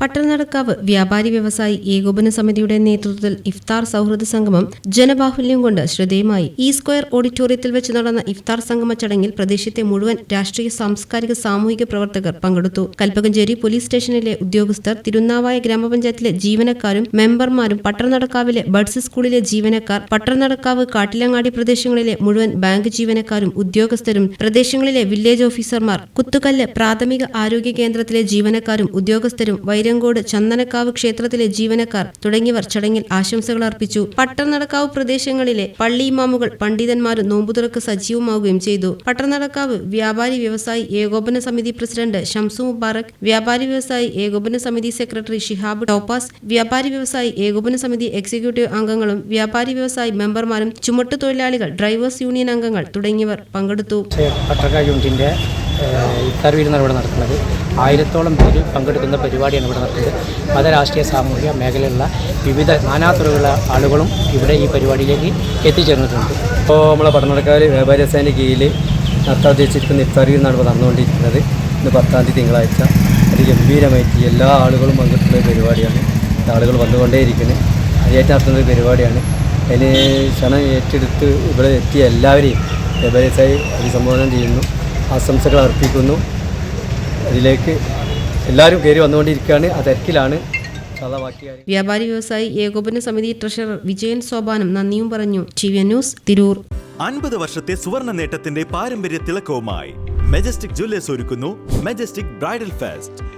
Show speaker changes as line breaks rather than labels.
പട്ടണനടക്കാവ് വ്യാപാരി വ്യവസായി ഏകോപന സമിതിയുടെ നേതൃത്വത്തിൽ ഇഫ്താർ സൗഹൃദ സംഗമം ജനബാഹുല്യം കൊണ്ട് ശ്രദ്ധേയമായി. ഈ സ്ക്വയർ ഓഡിറ്റോറിയത്തിൽ വെച്ച് നടന്ന ഇഫ്താർ സംഗമ ചടങ്ങിൽ പ്രദേശത്തെ മുഴുവൻ രാഷ്ട്രീയ സാംസ്കാരിക സാമൂഹിക പ്രവർത്തകർ പങ്കെടുത്തു. കൽപ്പകഞ്ചേരി പോലീസ് സ്റ്റേഷനിലെ ഉദ്യോഗസ്ഥർ തിരുനാവായ ഗ്രാമപഞ്ചായത്തിലെ ജീവനക്കാരും മെമ്പർമാരും പട്ടണനടക്കാവിലെ ബഡ്സ് സ്കൂളിലെ ജീവനക്കാർ പട്ടണനടക്കാവ് കാട്ടിലങ്ങാടി പ്രദേശങ്ങളിലെ മുഴുവൻ ബാങ്ക് ജീവനക്കാരും ഉദ്യോഗസ്ഥരും പ്രദേശങ്ങളിലെ വില്ലേജ് ഓഫീസർമാർ കുത്തുകല്ല് പ്രാഥമിക ആരോഗ്യ കേന്ദ്രത്തിലെ ജീവനക്കാരും ഉദ്യോഗസ്ഥരും വൈരങ്കോട് ചന്ദനക്കാവ് ക്ഷേത്രത്തിലെ ജീവനക്കാർ തുടങ്ങിയവർ ചടങ്ങിൽ ആശംസകൾ അർപ്പിച്ചു. പട്ടണനടക്കാവ് പ്രദേശങ്ങളിലെ പള്ളി ഇമാമുകൾ പണ്ഡിതന്മാരും നോമ്പുതുറക്ക് സജീവമാവുകയും ചെയ്തു. പട്ടണനടക്കാവ് വ്യാപാരി വ്യവസായി ഏകോപന സമിതി പ്രസിഡന്റ് ഷംസു മുബാറക് വ്യാപാരി വ്യവസായി ഏകോപന സമിതി സെക്രട്ടറി ഷിഹാബ് ടോപ്പാസ് വ്യാപാരി വ്യവസായി ഏകോപന സമിതി എക്സിക്യൂട്ടീവ് അംഗങ്ങളും വ്യാപാരി വ്യവസായി മെമ്പർമാരും ചുമട്ടു തൊഴിലാളികൾ ഡ്രൈവേഴ്സ് യൂണിയൻ അംഗങ്ങൾ തുടങ്ങിയവർ പങ്കെടുത്തു.
ഇഫ്താർ വിരുന്നാണ് ഇവിടെ നടക്കുന്നത്. ആയിരത്തോളം പേര് പങ്കെടുക്കുന്ന പരിപാടിയാണ് ഇവിടെ നടക്കുന്നത്. മതരാഷ്ട്രീയ സാമൂഹിക മേഖലയിലുള്ള വിവിധ നാനാതുറയുള്ള ആളുകളും ഇവിടെ ഈ പരിപാടിയിലേക്ക് എത്തിച്ചേർന്നിട്ടുണ്ട്.
ഇപ്പോൾ നമ്മളെ പടനടക്കാർ വ്യാപാരി സേനയ്ക്ക് കീഴിൽ നടത്താൻ ഉദ്ദേശിച്ചിരിക്കുന്ന ഇഫ്താർ വിരുന്നാണ് ഇപ്പോൾ നടന്നുകൊണ്ടിരിക്കുന്നത്. ഇന്ന് പത്താം തീയതി തിങ്കളാഴ്ച. അത് ഗംഭീരമായിട്ട് എല്ലാ ആളുകളും പങ്കെടുക്കുന്ന പരിപാടിയാണ്. ആളുകൾ വന്നുകൊണ്ടേയിരിക്കുന്നത് അതിയായിട്ട് നടത്തുന്ന ഒരു പരിപാടിയാണ്. അതിന് ക്ഷണം ഏറ്റെടുത്ത് ഇവിടെ എത്തിയ എല്ലാവരെയും വ്യാപാരി അഭിസംബോധന ചെയ്യുന്നു. ആശംസകൾ അർപ്പിക്കുന്നു. അതിലേക്ക് എല്ലാവരും കയറി വന്നുകൊണ്ടിരിക്കുകയാണ്. ആ തിരക്കിലാണ്
വ്യാപാരി വ്യവസായി ഏകോപന സമിതി ട്രഷറർ വിജയൻ സോപാനം നന്ദിയും പറഞ്ഞു. T V news Tirur.
അൻപത് വർഷത്തെ സുവർണ നേട്ടത്തിന്റെ പാരമ്പര്യ തിളക്കവുമായി മെജസ്റ്റിക് ജ്വല്ലേഴ്സ് ഒരുക്കുന്നു Majestic bridal fest.